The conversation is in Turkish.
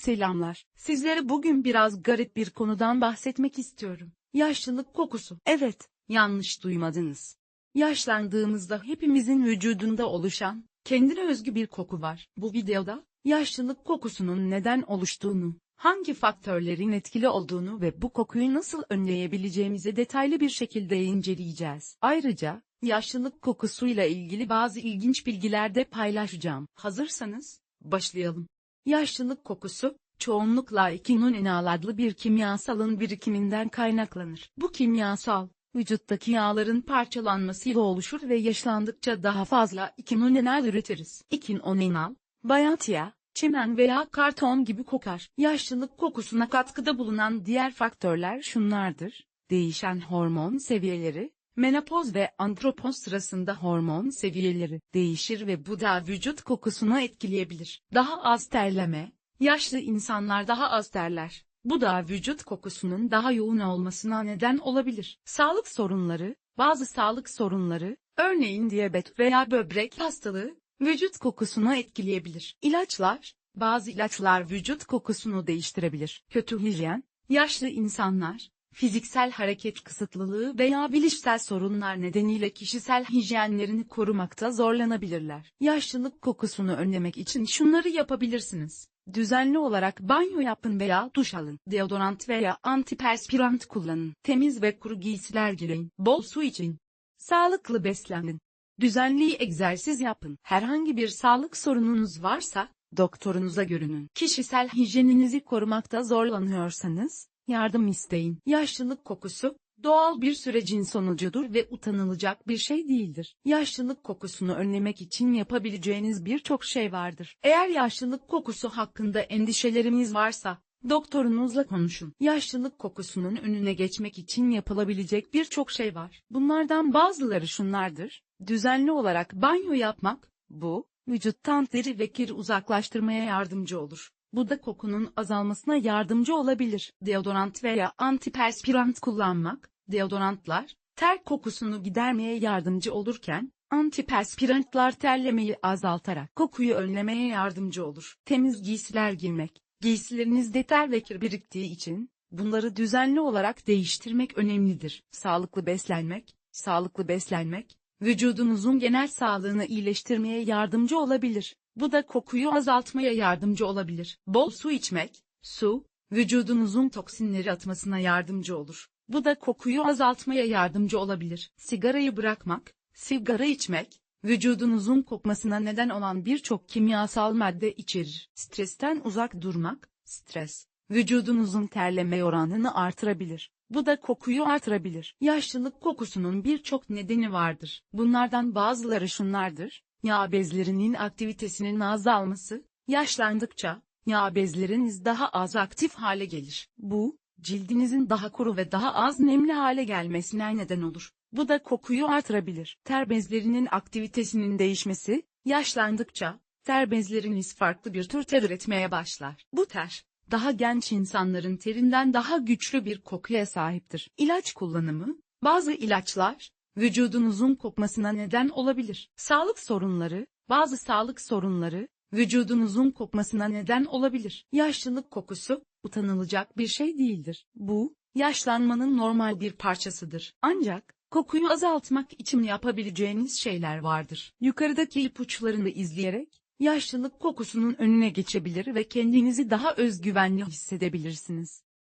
Selamlar. Sizlere bugün biraz garip bir konudan bahsetmek istiyorum. Yaşlılık kokusu. Evet, yanlış duymadınız. Yaşlandığımızda hepimizin vücudunda oluşan, kendine özgü bir koku var. Bu videoda, yaşlılık kokusunun neden oluştuğunu, hangi faktörlerin etkili olduğunu ve bu kokuyu nasıl önleyebileceğimizi detaylı bir şekilde inceleyeceğiz. Ayrıca, yaşlılık kokusuyla ilgili bazı ilginç bilgiler de paylaşacağım. Hazırsanız, başlayalım. Yaşlılık kokusu, çoğunlukla ikinoninal adlı bir kimyasalın birikiminden kaynaklanır. Bu kimyasal, vücuttaki yağların parçalanmasıyla oluşur ve yaşlandıkça daha fazla ikinoninal üretiriz. İkinoninal, bayat yağ, çimen veya karton gibi kokar. Yaşlılık kokusuna katkıda bulunan diğer faktörler şunlardır. Değişen hormon seviyeleri, Menopoz ve andropoz sırasında hormon seviyeleri değişir ve bu da vücut kokusunu etkileyebilir. Daha az terleme, yaşlı insanlar daha az terler. Bu da vücut kokusunun daha yoğun olmasına neden olabilir. Sağlık sorunları, bazı sağlık sorunları, örneğin diyabet veya böbrek hastalığı, vücut kokusunu etkileyebilir. İlaçlar, bazı ilaçlar vücut kokusunu değiştirebilir. Kötü hijyen, yaşlı insanlar, fiziksel hareket kısıtlılığı veya bilişsel sorunlar nedeniyle kişisel hijyenlerini korumakta zorlanabilirler. Yaşlılık kokusunu önlemek için şunları yapabilirsiniz. Düzenli olarak banyo yapın veya duş alın. Deodorant veya antiperspirant kullanın. Temiz ve kuru giysiler giyin. Bol su için. Sağlıklı beslenin. Düzenli egzersiz yapın. Herhangi bir sağlık sorununuz varsa, doktorunuza görünün. Kişisel hijyeninizi korumakta zorlanıyorsanız, yardım isteyin. Yaşlılık kokusu, doğal bir sürecin sonucudur ve utanılacak bir şey değildir. Yaşlılık kokusunu önlemek için yapabileceğiniz birçok şey vardır. Eğer yaşlılık kokusu hakkında endişeleriniz varsa, doktorunuzla konuşun. Yaşlılık kokusunun önüne geçmek için yapılabilecek birçok şey var. Bunlardan bazıları şunlardır. Düzenli olarak banyo yapmak, bu, vücuttan deri ve kir uzaklaştırmaya yardımcı olur. Bu da kokunun azalmasına yardımcı olabilir. Deodorant veya antiperspirant kullanmak, deodorantlar, ter kokusunu gidermeye yardımcı olurken, antiperspirantlar terlemeyi azaltarak kokuyu önlemeye yardımcı olur. Temiz giysiler giymek, giysilerinizde ter ve kir biriktiği için, bunları düzenli olarak değiştirmek önemlidir. Sağlıklı beslenmek, sağlıklı beslenmek, vücudunuzun genel sağlığını iyileştirmeye yardımcı olabilir. Bu da kokuyu azaltmaya yardımcı olabilir. Bol su içmek, su, vücudunuzun toksinleri atmasına yardımcı olur. Bu da kokuyu azaltmaya yardımcı olabilir. Sigarayı bırakmak, sigara içmek, vücudunuzun kokmasına neden olan birçok kimyasal madde içerir. Stresten uzak durmak, stres, vücudunuzun terleme oranını artırabilir. Bu da kokuyu artırabilir. Yaşlılık kokusunun birçok nedeni vardır. Bunlardan bazıları şunlardır. Yağ bezlerinin aktivitesinin azalması, yaşlandıkça, yağ bezleriniz daha az aktif hale gelir. Bu, cildinizin daha kuru ve daha az nemli hale gelmesine neden olur. Bu da kokuyu artırabilir. Ter bezlerinin aktivitesinin değişmesi, yaşlandıkça, ter bezleriniz farklı bir tür ter üretmeye başlar. Bu ter, daha genç insanların terinden daha güçlü bir kokuya sahiptir. İlaç kullanımı, bazı ilaçlar, vücudunuzun kokmasına neden olabilir. Sağlık sorunları, bazı sağlık sorunları, vücudunuzun kokmasına neden olabilir. Yaşlılık kokusu, utanılacak bir şey değildir. Bu, yaşlanmanın normal bir parçasıdır. Ancak, kokuyu azaltmak için yapabileceğiniz şeyler vardır. Yukarıdaki ipuçlarını izleyerek, yaşlılık kokusunun önüne geçebilir ve kendinizi daha özgüvenli hissedebilirsiniz.